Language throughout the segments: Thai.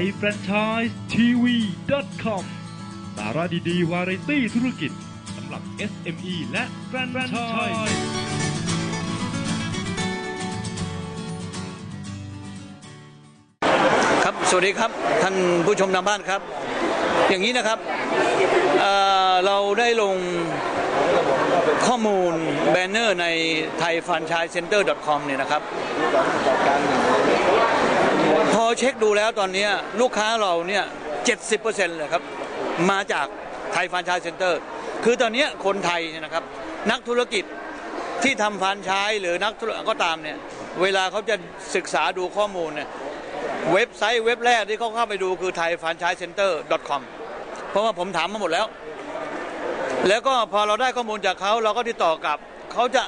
ยแฟรนไชส์ทีวี .com สาระดีๆ วาไรตี้ธุรกิจสำหรับ SME และแฟรนไชส์ครับ สวัสดีครับ ท่านผู้ชมทางบ้านครับ อย่างนี้นะครับเเราได้ลงข้อมูลแบนเนอร์ใน thaifranchisecenter.com เนี่ยนะครับ เช็คดูแล้วตอนนี้ลูกค้าเราเนี่ย 70%เลยครับ มาจากไทยฟรานไชส์เซ็นเตอร์ คือตอนนี้คนไทยเนี่ยนะครับ นักธุรกิจที่ทำฟรานไชส์หรือนักธุรกิจก็ตามเนี่ย เวลาเขาจะศึกษาดูข้อมูลเนี่ยเว็บไซต์เว็บแรกที่เขาเข้าไปดูคือ thaifranchisecenter.com เพราะว่าผมถามมาหมดแล้ว แล้วก็พอเราได้ข้อมูลจากเขาเราก็ติดต่อกลับเขาจะ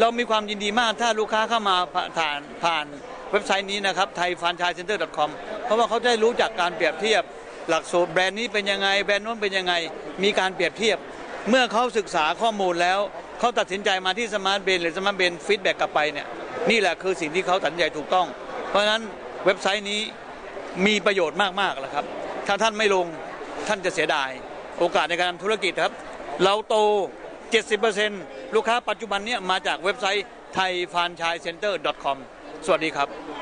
เรามีความยินดีมากถ้าลูกค้าเข้ามาผ่านผ่าน เว็บไซต์นี้นะครับ thaifranchisecenter.com เพราะว่าเขาได้รู้จักการเปรียบเทียบ หลักสูตรแบรนด์นี้เป็นยังไงแบรนด์โน้นเป็นยังไง มีการเปรียบเทียบ เมื่อเขาศึกษาข้อมูลแล้วเขาตัดสินใจมาที่สมาร์ทเบนหรือสมาร์ทเบนฟีดแบ็กกลับไปเนี่ยนี่แหละคือสิ่งที่เขาตัดสินใจถูกต้อง เพราะฉะนั้นเว็บไซต์นี้มีประโยชน์มากๆแล้วครับ ถ้าท่านไม่ลงท่านจะเสียดาย โอกาสในการทำธุรกิจครับ เราโต 70%ลูกค้าปัจจุบันเนี่ยมาจากเว็บไซต์ thaifranchisecenter.com สวัสดีครับ